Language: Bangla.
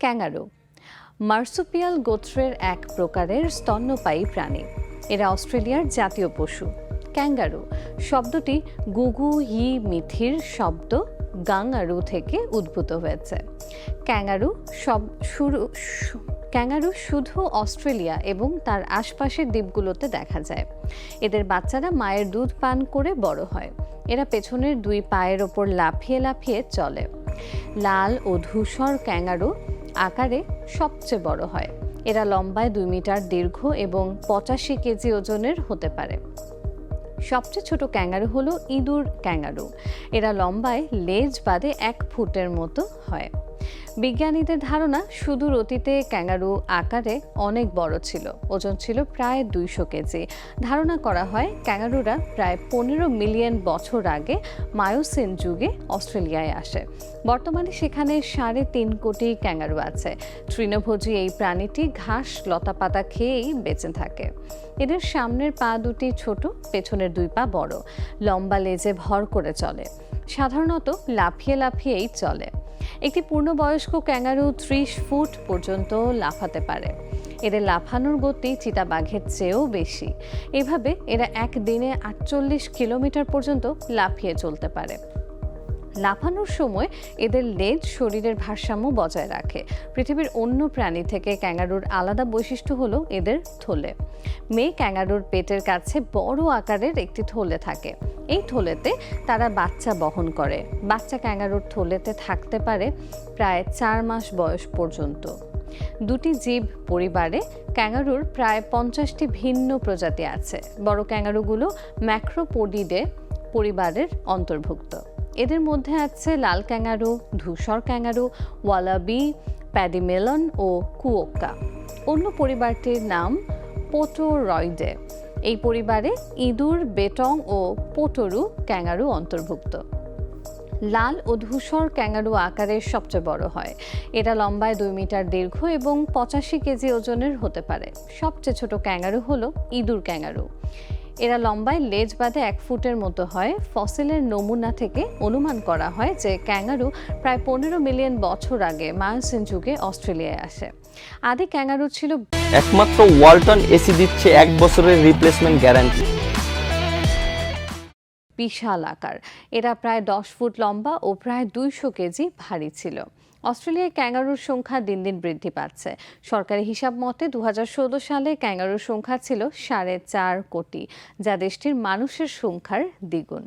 ক্যাঙ্গারু। মার্সুপিয়াল গোত্রের এক প্রকারের স্তন্যপায়ী প্রাণী। এরা অস্ট্রেলিয়ার জাতীয় পশু। ক্যাঙ্গারু শব্দটি গুগু, হি, মিথির শব্দ গাঙ্গারু থেকে উদ্ভূত হয়েছে। ক্যাঙ্গারু সব শুরু ক্যাঙ্গারু শুধু অস্ট্রেলিয়া এবং তার আশপাশের দ্বীপগুলোতে দেখা যায়। এদের বাচ্চারা মায়ের দুধ পান করে বড় হয়। এরা পেছনের দুই পায়ের ওপর লাফিয়ে লাফিয়ে চলে। লাল ও ধূসর ক্যাঙ্গারু আকারে সবচেয়ে বড় হয়। এরা লম্বায় দুই মিটার দীর্ঘ এবং পঁচাশি কেজি ওজনের হতে পারে। সবচেয়ে ছোট ক্যাঙ্গারু হলো ইঁদুর ক্যাঙ্গারু। এরা লম্বায় লেজ বাদে এক ফুটের মতো হয়। বিজ্ঞানীদের ধারণা সুদূর অতীতে ক্যাঙ্গারু আকারে অনেক বড় ছিল। ওজন ছিল প্রায় দুইশো কেজি। ধারণা করা হয় ক্যাঙ্গারুরা প্রায় পনেরো মিলিয়ন বছর আগে মায়োসিন যুগে অস্ট্রেলিয়ায় আসে। বর্তমানে সেখানে সাড়ে তিন কোটি ক্যাঙ্গারু আছে। তৃণভোজী এই প্রাণীটি ঘাস, লতাপাতা খেয়েই বেঁচে থাকে। এদের সামনের পা দুটি ছোট, পেছনের দুই পা বড়। লম্বা লেজে ভর করে চলে। সাধারণত লাফিয়ে লাফিয়েই চলে। একটি পূর্ণবয়স্ক ক্যাঙ্গারু ত্রিশ ফুট পর্যন্ত লাফাতে পারে। এদের লাফানোর গতি চিতাবাঘের চেয়েও বেশি। এভাবে এরা একদিনে আটচল্লিশ কিলোমিটার পর্যন্ত লাফিয়ে চলতে পারে। লাফানোর সময় এদের লেজ শরীরের ভারসাম্য বজায় রাখে। পৃথিবীর অন্য প্রাণী থেকে ক্যাঙ্গারুর আলাদা বৈশিষ্ট্য হলো এদের থলে। মেয়ে ক্যাঙ্গারুর পেটের কাছে বড় আকারের একটি থলে থাকে। এই থলেতে তারা বাচ্চা বহন করে। বাচ্চা ক্যাঙ্গারুর থলেতে থাকতে পারে প্রায় চার মাস বয়স পর্যন্ত। দুটি জীব পরিবারে ক্যাঙ্গারুর প্রায় পঞ্চাশটি ভিন্ন প্রজাতি আছে। বড় ক্যাঙ্গারুগুলো ম্যাক্রোপোডিডে পরিবারের অন্তর্ভুক্ত। এদের মধ্যে আছে লাল ক্যাঙ্গারু, ধূসর ক্যাঙ্গারু, ওয়ালাবি প্যাডিমেলন ও কুয়োক্কা। অন্য পরিবারটির নাম পোটোরয়েডে। এই পরিবারে ইঁদুর, বেটং ও পোটরু ক্যাঙ্গারু অন্তর্ভুক্ত। লাল ও ধূসর ক্যাঙ্গারু আকারের সবচেয়ে বড় হয়। এটা লম্বায় দুই মিটার দীর্ঘ এবং পঁচাশি কেজি ওজনের হতে পারে। সবচেয়ে ছোট ক্যাঙ্গারু হলো ইঁদুর ক্যাঙ্গারু। এরা লম্বায় লেজ বাদে এক ফুটের মতো হয়। ফসিলের নমুনা থেকে অনুমান করা হয় যে ক্যাঙ্গারু প্রায় পনেরো মিলিয়ন বছর আগে মায়োসিন যুগে অস্ট্রেলিয়ায় আসে। আদি ক্যাঙ্গারু ছিল একমাত্র ওয়ালটন এসি দিচ্ছে এক বছরের রিপ্লেসমেন্ট গ্যারান্টি বিশাল আকার। এরা প্রায় দশ ফুট লম্বা ও প্রায় দুইশো কেজি ভারী ছিল। অস্ট্রেলিয়ায় ক্যাঙ্গারুর সংখ্যা দিন দিন বৃদ্ধি পাচ্ছে। সরকারি হিসাব মতে দু হাজার ষোলো সালে ক্যাঙ্গারুর সংখ্যা ছিল সাড়ে চার কোটি, যা দেশটির মানুষের সংখ্যার দ্বিগুণ।